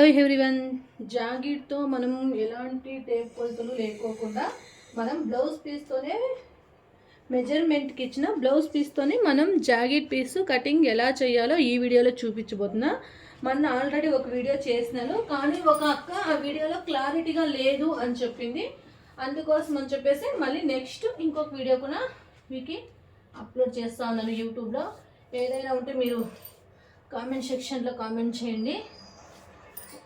Hello everyone జాకెట్తో మనం ఎలాంటి tape కొలతలు లేకోకుండా మనం బ్లౌజ్ పీస్తోనే మెజర్మెంట్కి ఇచ్చిన బ్లౌజ్ పీస్తోనే మనం జాకెట్ పీస్ కటింగ్ ఎలా చేయాలో ఈ వీడియోలో చూపించబోతున్నా. మొన్న ఆల్రెడీ ఒక వీడియో చేసినాను కానీ ఒక అక్క ఆ వీడియోలో క్లారిటీగా లేదు అని చెప్పింది. అందుకోసం అని చెప్పేసి మళ్ళీ నెక్స్ట్ ఇంకొక వీడియో కూడా మీకు అప్లోడ్ చేస్తా ఉన్నాను యూట్యూబ్లో ఏదైనా ఉంటే మీరు కామెంట్ సెక్షన్లో కామెంట్ చేయండి.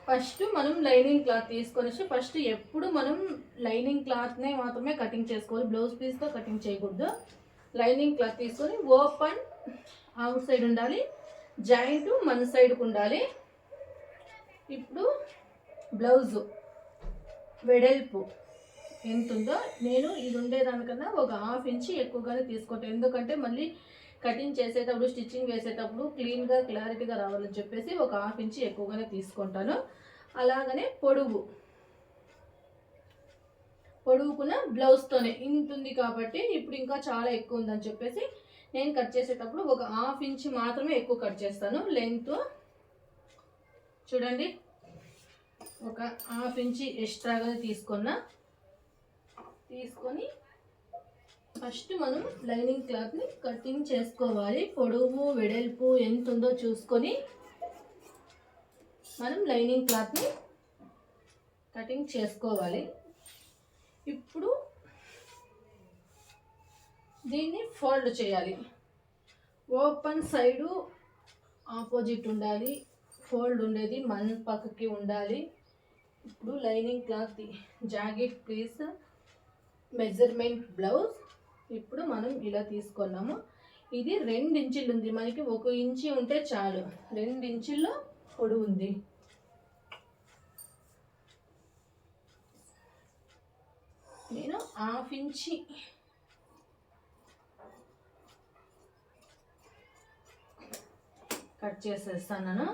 ఫస్ట్ మనం లైనింగ్ క్లాత్ తీసుకొని వచ్చి ఫస్ట్ ఎప్పుడు మనం లైనింగ్ క్లాత్నే మాత్రమే కటింగ్ చేసుకోవాలి. బ్లౌజ్ పీస్తో కటింగ్ చేయకూడదు. లైనింగ్ క్లాత్ తీసుకొని ఓపెన్ అవుట్ సైడ్ ఉండాలి. జాయింట్ మన సైడ్కు ఉండాలి. ఇప్పుడు బ్లౌజు వెడల్పు ఎంత ఉందో నేను ఇది ఉండేదానికన్నా ఒక హాఫ్ ఇంచ్ ఎక్కువగానే తీసుకుంటాను ఎందుకంటే మళ్ళీ కటింగ్ చేసేటప్పుడు స్టిచ్చింగ్ వేసేటప్పుడు క్లీన్గా క్లారిటీగా రావాలని చెప్పేసి ఒక హాఫ్ ఇంచ్ ఎక్కువగానే తీసుకుంటాను. అలాగనే పొడుగు పొడుగుకున్న బ్లౌజ్తోనే. ఇంత ఉంది కాబట్టి ఇప్పుడు ఇంకా చాలా ఎక్కువ ఉందని చెప్పేసి నేను కట్ చేసేటప్పుడు ఒక హాఫ్ ఇంచ్ మాత్రమే ఎక్కువ కట్ చేస్తాను. లెంగ్త్ చూడండి. ఒక హాఫ్ ఇంచ్ ఎక్స్ట్రాగా తీసుకున్నా. తీసుకొని ఫస్ట్ మనం లైనింగ్ క్లాత్ని కటింగ్ చేసుకోవాలి. పొడవు వెడల్పు ఎంత ఉందో చూసుకొని మనం లైనింగ్ క్లాత్ని కటింగ్ చేసుకోవాలి. ఇప్పుడు దీన్ని ఫోల్డ్ చేయాలి. ఓపెన్ సైడు ఆపోజిట్ ఉండాలి. ఫోల్డ్ ఉండేది మన పక్కకి ఉండాలి. ఇప్పుడు lining cloth jacket piece measurement blouse ఇప్పుడు మనం ఇలా తీసుకున్నాము. ఇది రెండు ఇంచులు ఉంది. మనకి ఒక ఇంచి ఉంటే చాలు. రెండు ఇంచుల్లో పొడి ఉంది. నేను హాఫ్ ఇంచి. కట్ చేసేస్తాను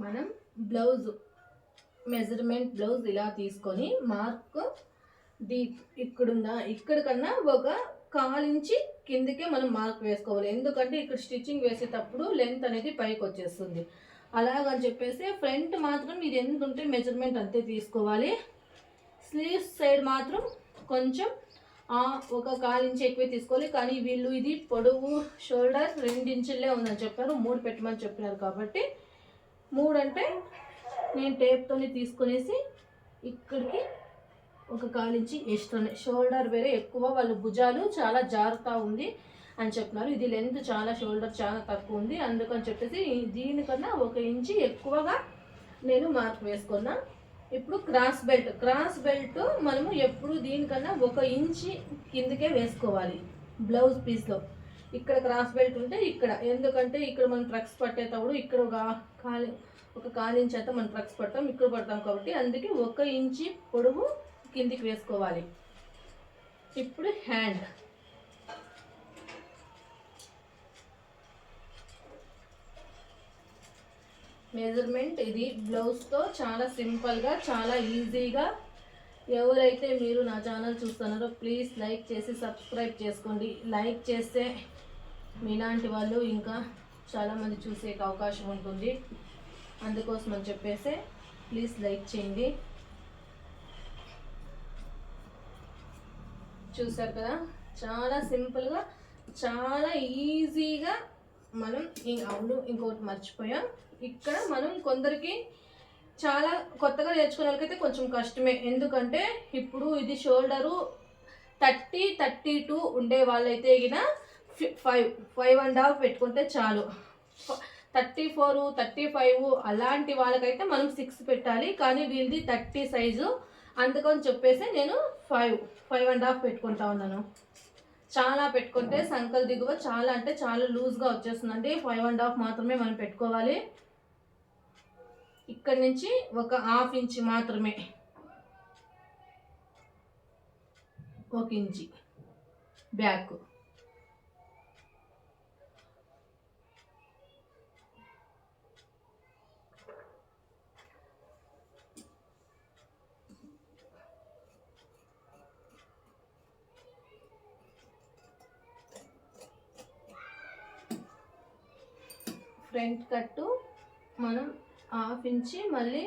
మనం బ్లౌజ్ మెజర్మెంట్ బ్లౌజ్ ఇలా తీసుకొని మార్క్ దీ ఇక్కడుందా? ఇక్కడికన్నా ఒక కాలించి కిందకే మనం మార్క్ వేసుకోవాలి. ఎందుకంటే ఇక్కడ స్టిచ్చింగ్ వేసేటప్పుడు లెంత్ అనేది పైకి వచ్చేస్తుంది. అలాగని చెప్పేసి ఫ్రంట్ మాత్రం ఇది ఎంత ఉంటే మెజర్మెంట్ అంతే తీసుకోవాలి. స్లీవ్స్ సైడ్ మాత్రం కొంచెం ఒక కాలించి ఎక్కువే తీసుకోవాలి. కానీ వీళ్ళు ఇది పొడవు షోల్డర్ రెండించులే ఉందని చెప్పారు. మూడు పెట్టమని చెప్పినారు కాబట్టి మూడు అంటే నేను టేప్తోని తీసుకునేసి ఇక్కడికి ఒక కాలించి ఎక్స్ట్రానే షోల్డర్ వేరే ఎక్కువ వాళ్ళ భుజాలు చాలా జారుతా ఉంది అని చెప్పినారు. ఇది లెంత్ చాలా షోల్డర్ చాలా తక్కువ ఉంది. అందుకని చెప్పేసి దీనికన్నా ఒక ఇంచి ఎక్కువగా నేను మార్క్ వేసుకున్నా. ఇప్పుడు క్రాస్ బెల్ట్ క్రాస్ బెల్ట్ మనము ఎప్పుడు దీనికన్నా ఒక ఇంచి కిందకే వేసుకోవాలి. బ్లౌజ్ పీస్లో ఇక్కడ క్రాస్ బెల్ట్ ఉంటే ఇక్కడ. ఎందుకంటే ఇక్కడ మనం ట్రక్స్ పట్టేటప్పుడు ఇక్కడ ఒక కాలి ఒక కాలిన్ ఇంచ్ అయితే మనం ట్రక్స్ పడతాం ఇక్కడ పడతాం కాబట్టి అందుకే ఒక ఇంచి పొడవు కిందికి వేసుకోవాలి. ఇప్పుడు హ్యాండ్ మెజర్మెంట్ ఇది బ్లౌజ్తో చాలా సింపుల్గా చాలా ఈజీగా ఎవరైతే మీరు నా ఛానల్ చూస్తున్నారో ప్లీజ్ లైక్ చేసి సబ్స్క్రైబ్ చేసుకోండి. లైక్ చేస్తే మీలాంటి వాళ్ళు ఇంకా చాలామంది చూసే అవకాశం ఉంటుంది. అందుకోసం అని చెప్పేసి ప్లీజ్ లైక్ చేయండి. చూసారు కదా? చాలా సింపుల్గా చాలా ఈజీగా మనం ఇం- అవును ఇంకొకటి మర్చిపోయాం. ఇక్కడ మనం కొందరికి చాలా కొత్తగా నేర్చుకునే వాళ్ళకైతే కొంచెం కష్టమే. ఎందుకంటే ఇప్పుడు ఇది షోల్డరు థర్టీ థర్టీ టూ ఉండే వాళ్ళైతే గిన ఫైవ్ ఫైవ్ అండ్ హాఫ్ పెట్టుకుంటే చాలు. థర్టీ ఫోర్ థర్టీ ఫైవ్ అలాంటి వాళ్ళకైతే మనం సిక్స్ పెట్టాలి. కానీ వీళ్ళది థర్టీ సైజు అందుకని చెప్పేసి నేను ఫైవ్ ఫైవ్ అండ్ హాఫ్ పెట్టుకుంటా ఉన్నాను. చాలా పెట్టుకుంటే సంకల్ దిగువ చాలా అంటే చాలా లూజ్గా వచ్చేస్తుందండి. ఫైవ్ అండ్ హాఫ్ మాత్రమే మనం పెట్టుకోవాలి. ఇక్కడ నుంచి ఒక హాఫ్ ఇంచ్ మాత్రమే. ఒక ఇంచి బ్యాక్ ఫ్రంట్ కట్టు మనం హాఫ్ ఇంచి మళ్ళీ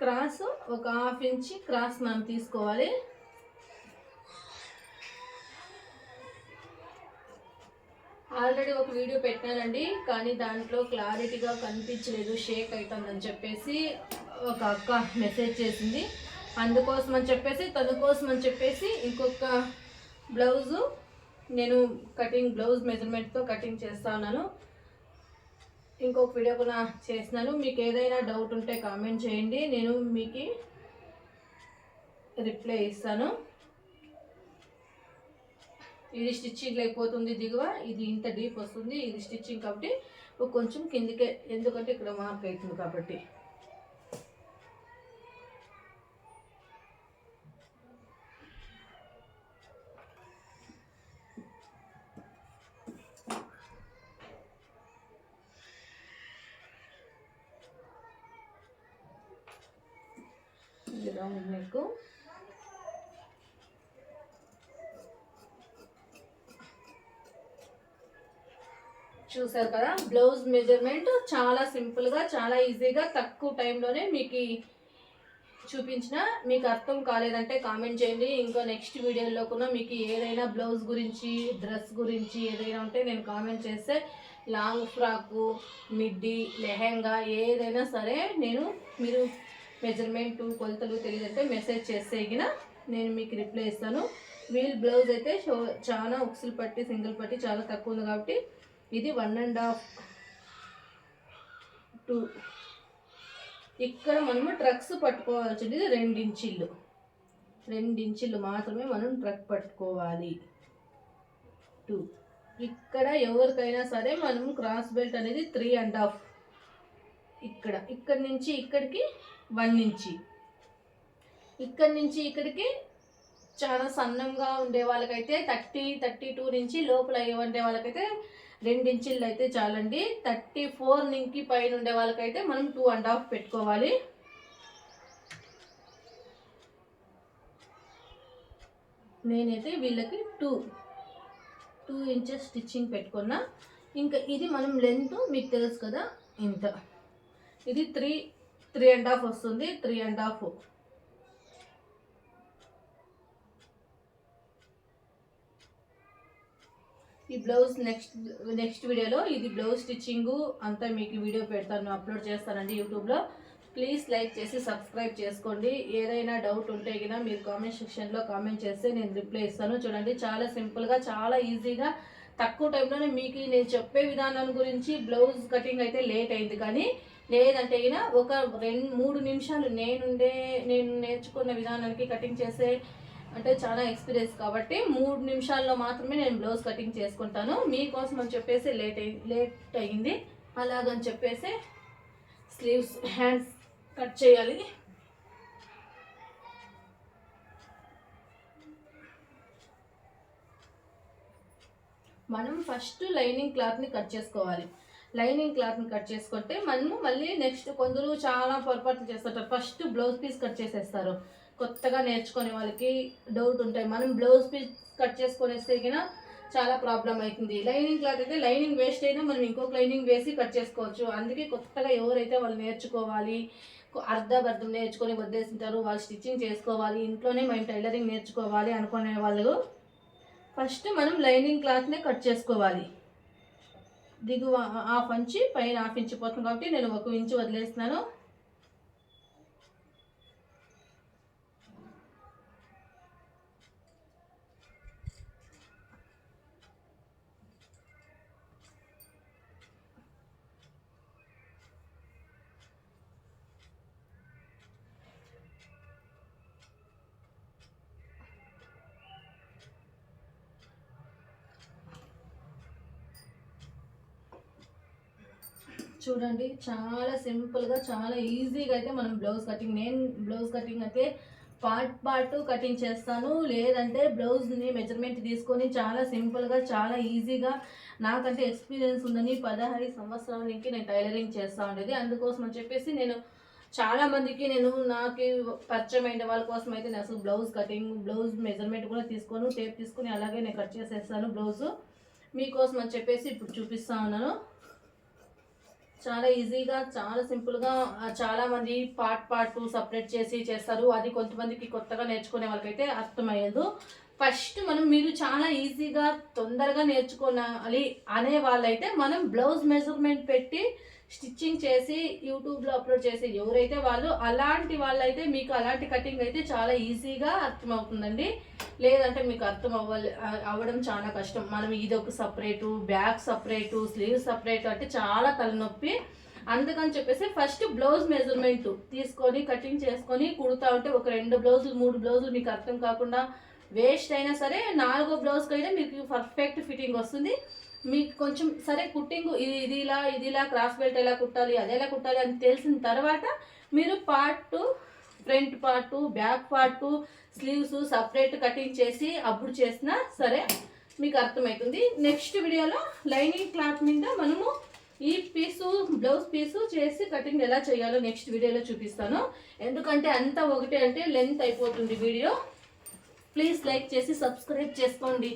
క్రాస్ ఒక హాఫ్ ఇంచి క్రాస్ మనం తీసుకోవాలి. ఆల్రెడీ ఒక వీడియో పెట్టానండి కానీ దాంట్లో క్లారిటీగా కనిపించలేదు షేక్ అవుతుందని చెప్పేసి ఒక అక్క మెసేజ్ చేసింది. అందుకోసం అని చెప్పేసి తన కోసం అని చెప్పేసి ఇంకొక బ్లౌజు నేను కటింగ్ బ్లౌజ్ మెజర్మెంట్తో కటింగ్ చేస్తా ఉన్నాను. ఇంకొక వీడియో కూడా చేసినాను మీకు ఏదైనా డౌట్ ఉంటే కామెంట్ చేయండి. నేను మీకు రిప్లై ఇస్తాను. ఇది స్టిచ్చింగ్ లేకపోతుంది దిగువ. ఇది ఇంత డీప్ వస్తుంది. ఇది స్టిచ్చింగ్ కాబట్టి కొంచెం కిందికే ఎందుకంటే ఇక్కడ మార్క్ అవుతుంది కాబట్టి. ఇది మీకు. చూసారు కదా బ్లౌజ్ మెజర్మెంట్ చాలా సింపుల్గా చాలా ఈజీగా తక్కువ టైంలోనే మీకు చూపించిన. మీకు అర్థం కాలేదంటే కామెంట్ చేయండి. ఇంకో నెక్స్ట్ వీడియోలో కూడా మీకు ఏదైనా బ్లౌజ్ గురించి డ్రెస్ గురించి ఏదైనా ఉంటే నేను కామెంట్ చేస్తే లాంగ్ ఫ్రాకు మిడ్డీ లెహెంగా ఏదైనా సరే నేను మీరు మెజర్మెంట్ కొలతలు తెలియదంటే మెసేజ్ చేస్తే నేను మీకు రిప్లై ఇస్తాను. వీల్ బ్లౌజ్ అయితే షో- చాలా ఉక్సులు పట్టి సింగిల్ పట్టి చాలా తక్కువ ఉంది కాబట్టి ఇది వన్ అండ్ హాఫ్ టూ. ఇక్కడ మనము ట్రక్స్ పట్టుకోవాల్సింది రెండించిళ్ళు రెండించిళ్ళు మాత్రమే మనం ట్రక్ పట్టుకోవాలి. టూ. ఇక్కడ ఎవరికైనా సరే మనం క్రాస్ బెల్ట్ అనేది త్రీ అండ్ హాఫ్. ఇక్కడ ఇక్కడ నుంచి ఇక్కడికి వన్ ఇంచి ఇక్కడ నుంచి ఇక్కడికి చాలా సన్నంగా ఉండే వాళ్ళకైతే థర్టీ థర్టీ టూ నుంచి లోపల ఉండే వాళ్ళకైతే రెండించిళ్ళు అయితే చాలండి. థర్టీ ఫోర్ నుంచి పైన ఉండే వాళ్ళకైతే మనం టూ అండ్ హాఫ్ పెట్టుకోవాలి. నేనైతే వీళ్ళకి టూ టూ ఇంచెస్ స్టిచ్చింగ్ పెట్టుకున్నా. ఇంకా ఇది మనం లెంత్ మీకు తెలుసు కదా ఇంత. ఇది త్రీ త్రీ అండ్ హాఫ్ వస్తుంది త్రీ అండ్ హాఫ్. ఈ బ్లౌజ్ నెక్స్ట్ నెక్స్ట్ వీడియోలో ఇది బ్లౌజ్ స్టిచ్చింగ్ అంతా మీకు వీడియో పెడతాను అప్లోడ్ చేస్తానండి యూట్యూబ్లో. ప్లీజ్ లైక్ చేసి సబ్స్క్రైబ్ చేసుకోండి. ఏదైనా డౌట్ ఉంటే కనుక మీరు కామెంట్ సెక్షన్లో కామెంట్ చేస్తే నేను రిప్లై ఇస్తాను. చూడండి చాలా సింపుల్గా చాలా ఈజీగా తక్కువ టైంలోనే మీకు నేను చెప్పే విధానం గురించి బ్లౌజ్ కటింగ్ అయితే లేట్ అయింది కానీ లేదంటే అయినా ఒక రెండు మూడు నిమిషాలు నేనుండే నేను నేర్చుకున్న విధానానికి కటింగ్ చేసే అంటే చాలా ఎక్స్పీరియన్స్ కాబట్టి మూడు నిమిషాల్లో మాత్రమే నేను బ్లౌజ్ కటింగ్ చేసుకుంటాను. మీకోసం అని చెప్పేసి లేట్ లేట్ అయింది అలాగని చెప్పేసి స్లీవ్స్ హ్యాండ్స్ కట్ చేయాలి. మనం ఫస్ట్ లైనింగ్ క్లాత్ని కట్ చేసుకోవాలి. లైనింగ్ క్లాత్ని కట్ చేసుకుంటే మనము మళ్ళీ నెక్స్ట్ కొందరు చాలా పొరపాట్లు చేస్తుంటారు. ఫస్ట్ బ్లౌజ్ పీస్ కట్ చేసేస్తారు. కొత్తగా నేర్చుకునే వాళ్ళకి డౌట్ ఉంటాయి. మనం బ్లౌజ్ పీస్ కట్ చేసుకునేస్తే చాలా ప్రాబ్లం అవుతుంది. లైనింగ్ క్లాత్ అయితే లైనింగ్ వేస్ట్ అయినా మనం ఇంకొక లైనింగ్ వేసి కట్ చేసుకోవచ్చు. అందుకే కొత్తగా ఎవరైతే వాళ్ళు నేర్చుకోవాలి అర్ధబర్ధం నేర్చుకొని వదిలేసింటారు వాళ్ళు స్టిచ్చింగ్ చేసుకోవాలి ఇంట్లోనే మేము టైలరింగ్ నేర్చుకోవాలి అనుకునే వాళ్ళు ఫస్ట్ మనం లైనింగ్ క్లాత్నే కట్ చేసుకోవాలి. దిగువ హాఫ్ ఇంచి పైన హాఫ్ ఇంచి పోతుంది కాబట్టి నేను ఒక ఇంచు వదిలేస్తున్నాను. చూడండి చాలా సింపుల్గా చాలా ఈజీగా అయితే మనం బ్లౌజ్ కటింగ్ నేను బ్లౌజ్ కటింగ్ అయితే పార్ట్ పార్ట్ కటింగ్ చేస్తాను. లేదంటే బ్లౌజ్ని మెజర్మెంట్ తీసుకొని చాలా సింపుల్గా చాలా ఈజీగా నాకంటే ఎక్స్పీరియన్స్ ఉందని పదహారు సంవత్సరాల నుంచి నేను టైలరింగ్ చేస్తూ ఉండేది. అందుకోసం అని చెప్పేసి నేను చాలా మందికి నేను నాకు పరిచయం అయిన వాళ్ళ కోసం అయితే నేను అసలు బ్లౌజ్ కటింగ్ బ్లౌజ్ మెజర్మెంట్ కూడా తీసుకోను. టేప్ తీసుకొని అలాగే నేను కట్ చేసేస్తాను బ్లౌజ్ మీకోసం అని చెప్పేసి ఇప్పుడు చూపిస్తా ఉన్నాను. చాలా ఈజీగా చాలా సింపుల్గా చాలామంది చాలా మంది పార్ట్ పార్ట్ సపరేట్ చేసి చేస్తారు. అది కొంతమందికి కొత్తగా నేర్చుకునే వాళ్ళకైతే అర్థమయ్యేదు. ఫస్ట్ మనం మీరు చాలా ఈజీగా తొందరగా నేర్చుకోవాలి అనే వాళ్ళైతే మనం బ్లౌజ్ మెజర్మెంట్ పెట్టి స్టిచ్చింగ్ చేసి యూట్యూబ్లో అప్లోడ్ చేసి ఎవరైతే వాళ్ళు అలాంటి వాళ్ళైతే మీకు అలాంటి కటింగ్ అయితే చాలా ఈజీగా అర్థమవుతుందండి. లేదంటే మీకు అర్థం అవ్వాలి అవ్వడం చాలా కష్టం. మనం ఇది ఒక separate back separate sleeve separate అంటే చాలా తలనొప్పి. అందుకని చెప్పేసి ఫస్ట్ బ్లౌజ్ మెజర్మెంట్ తీసుకొని కటింగ్ చేసుకొని కుడుతా ఉంటే ఒక రెండు బ్లౌజులు మూడు బ్లౌజులు మీకు అర్థం కాకుండా వేస్ట్ అయినా సరే నాలుగో బ్లౌజ్కి అయితే మీకు పర్ఫెక్ట్ ఫిట్టింగ్ వస్తుంది. మీకు కొంచెం సరే కుట్టింగ్ ఇది ఇది ఇలా ఇది ఇలా క్రాస్ బెల్ట్ ఎలా కుట్టాలి అది ఎలా కుట్టాలి అని తెలిసిన తర్వాత మీరు part front part back part sleeves separate cutting చేసి అప్పుడు చేసినా సరే మీకు అర్థమవుతుంది. నెక్స్ట్ వీడియోలో లైనింగ్ క్లాత్ మీద మనము ఈ పీసు బ్లౌజ్ పీసు చేసి కటింగ్ ఎలా చేయాలో నెక్స్ట్ వీడియోలో చూపిస్తాను. ఎందుకంటే అంతా ఒకటే అంటే లెంత్ అయిపోతుంది వీడియో. ప్లీజ్ లైక్ చేసి సబ్స్క్రైబ్ చేసుకోండి.